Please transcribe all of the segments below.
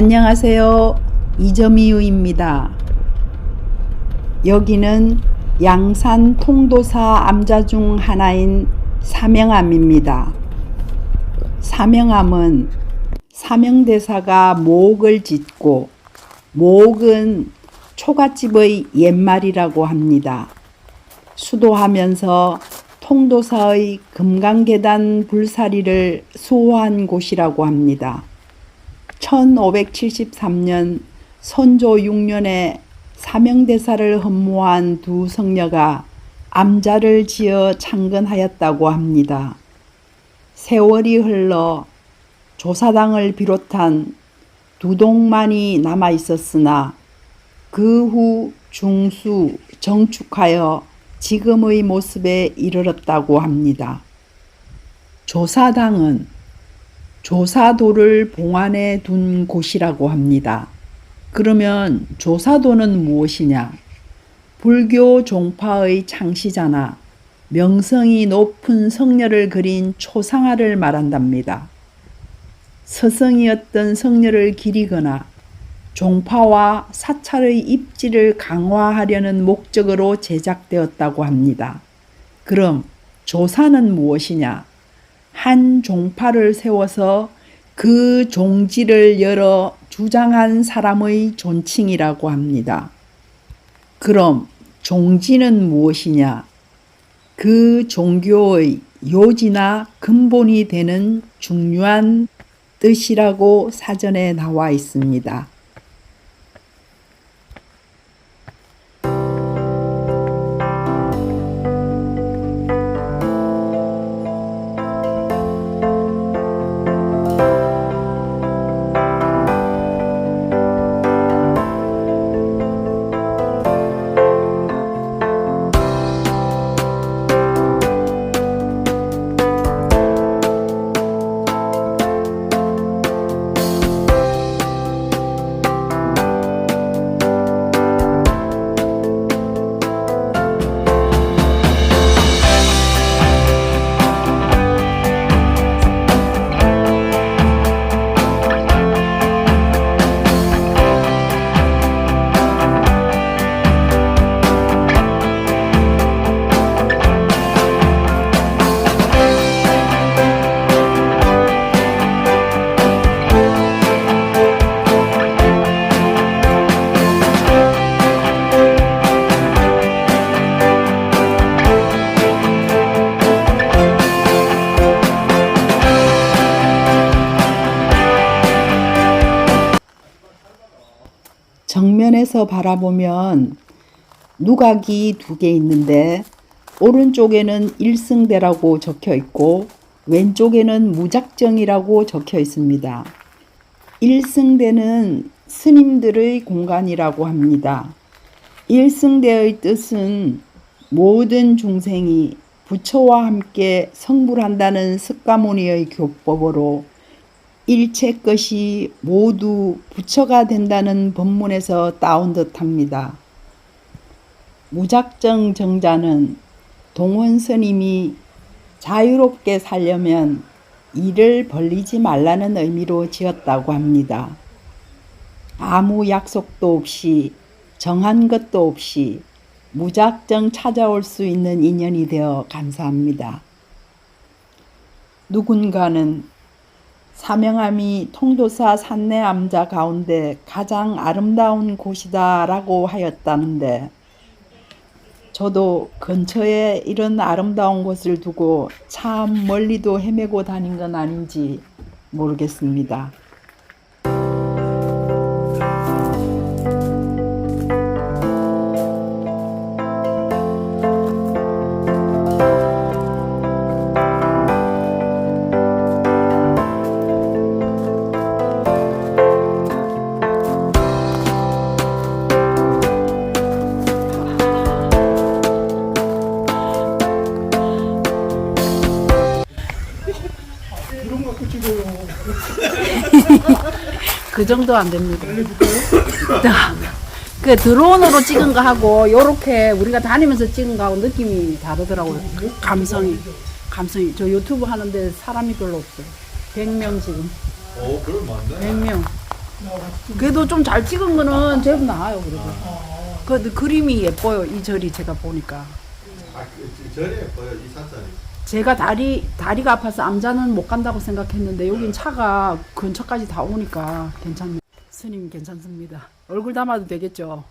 안녕하세요. 이점이유입니다. 여기는 양산 통도사 암자 중 하나인 사명암입니다. 사명암은 사명대사가 모옥을 짓고 모옥은 초가집의 옛말이라고 합니다. 수도하면서 통도사의 금강계단 불사리를 수호한 곳이라고 합니다. 1573년 선조 6년에 사명대사를 헌모한 두 성녀가 암자를 지어 창건하였다고 합니다. 세월이 흘러 조사당을 비롯한 두 동만이 남아 있었으나 그 후 중수 정축하여 지금의 모습에 이르렀다고 합니다. 조사당은 조사도를 봉안에 둔 곳이라고 합니다. 그러면 조사도는 무엇이냐? 불교 종파의 창시자나 명성이 높은 성녀를 그린 초상화를 말한답니다. 서성이었던 성녀를 기리거나 종파와 사찰의 입지를 강화하려는 목적으로 제작되었다고 합니다. 그럼 조사는 무엇이냐? 한 종파를 세워서 그 종지를 열어 주장한 사람의 존칭이라고 합니다. 그럼 종지는 무엇이냐? 그 종교의 요지나 근본이 되는 중요한 뜻이라고 사전에 나와 있습니다. 정면에서 바라보면 누각이 두 개 있는데 오른쪽에는 일승대라고 적혀 있고 왼쪽에는 무작정이라고 적혀 있습니다. 일승대는 스님들의 공간이라고 합니다. 일승대의 뜻은 모든 중생이 부처와 함께 성불한다는 석가모니의 교법으로 일체 것이 모두 부처가 된다는 법문에서 따온 듯합니다. 무작정 정자는 동원 스님이 자유롭게 살려면 일을 벌리지 말라는 의미로 지었다고 합니다. 아무 약속도 없이 정한 것도 없이 무작정 찾아올 수 있는 인연이 되어 감사합니다. 누군가는 사명함이 통도사 산내 암자 가운데 가장 아름다운 곳이다라고 하였다는데 저도 근처에 이런 아름다운 곳을 두고 참 멀리도 헤매고 다닌 건 아닌지 모르겠습니다. 이런 거 갖고 찍어요. 그 정도 안 됩니다. 자, 그 드론으로 찍은 거 하고 요렇게 우리가 다니면서 찍은 거하고 느낌이 다르더라고요. 감성이. 감성이. 저 유튜브 하는데 사람이 별로 없어요. 100명 지금. 어, 그럼 맞네. 100명. 그래도 좀 잘 찍은 거는 제법 나아요, 그래도. 그 그림이 예뻐요, 이 절이 제가 보니까. 아, 그, 절에 예뻐요, 이 사찰이. 제가 다리 다리가 아파서 암자는 못 간다고 생각했는데 여긴 차가 근처까지 다 오니까 괜찮네. 스님 괜찮습니다. 얼굴 담아도 되겠죠?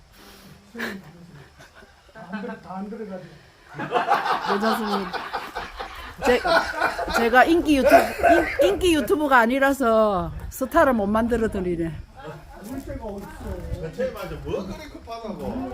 괜찮습니다. 제, 제가 인기 유튜브 인, 인기 유튜브가 아니라서 스타를 못 만들어 드리네. 맞아, 뭐 그리 급하다고.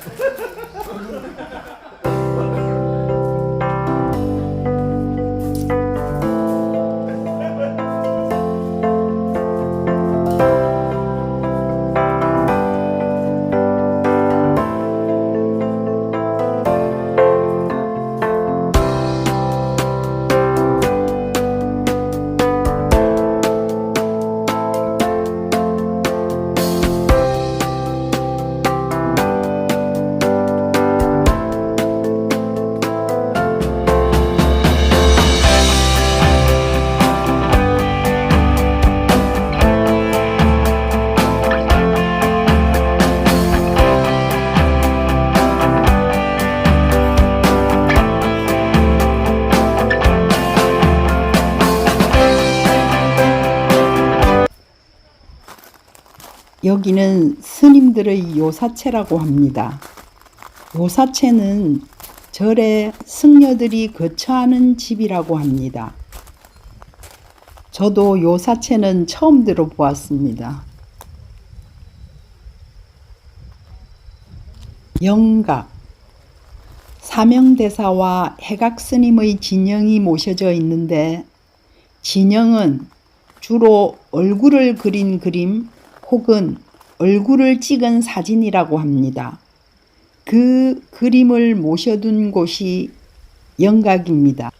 여기는 스님들의 요사체라고 합니다. 요사체는 절에 승려들이 거처하는 집이라고 합니다. 저도 요사체는 처음 들어보았습니다. 영각 사명대사와 해각스님의 진영이 모셔져 있는데 진영은 주로 얼굴을 그린 그림 혹은 얼굴을 찍은 사진이라고 합니다. 그 그림을 모셔둔 곳이 영각입니다.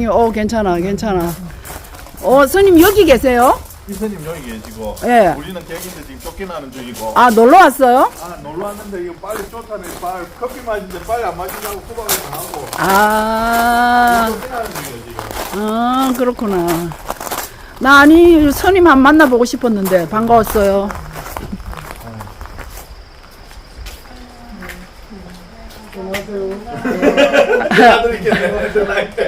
선생님, 어 괜찮아, 괜찮아. 어 스님 여기 계세요? 이사님 여기 계시고, 예. 우리는 객인데 지금 쫓겨나는 중이고. 아 놀러 왔어요? 아, 놀러 왔는데 이거 빨리 쫓아내, 빨리 커피 마시는데 빨리 안 마신다고 구박을 당하고. 아, 쫓겨나는 중이에요, 지금. 아 그렇구나. 나 아니 스님 한 만나보고 싶었는데 반가웠어요. 전화할까?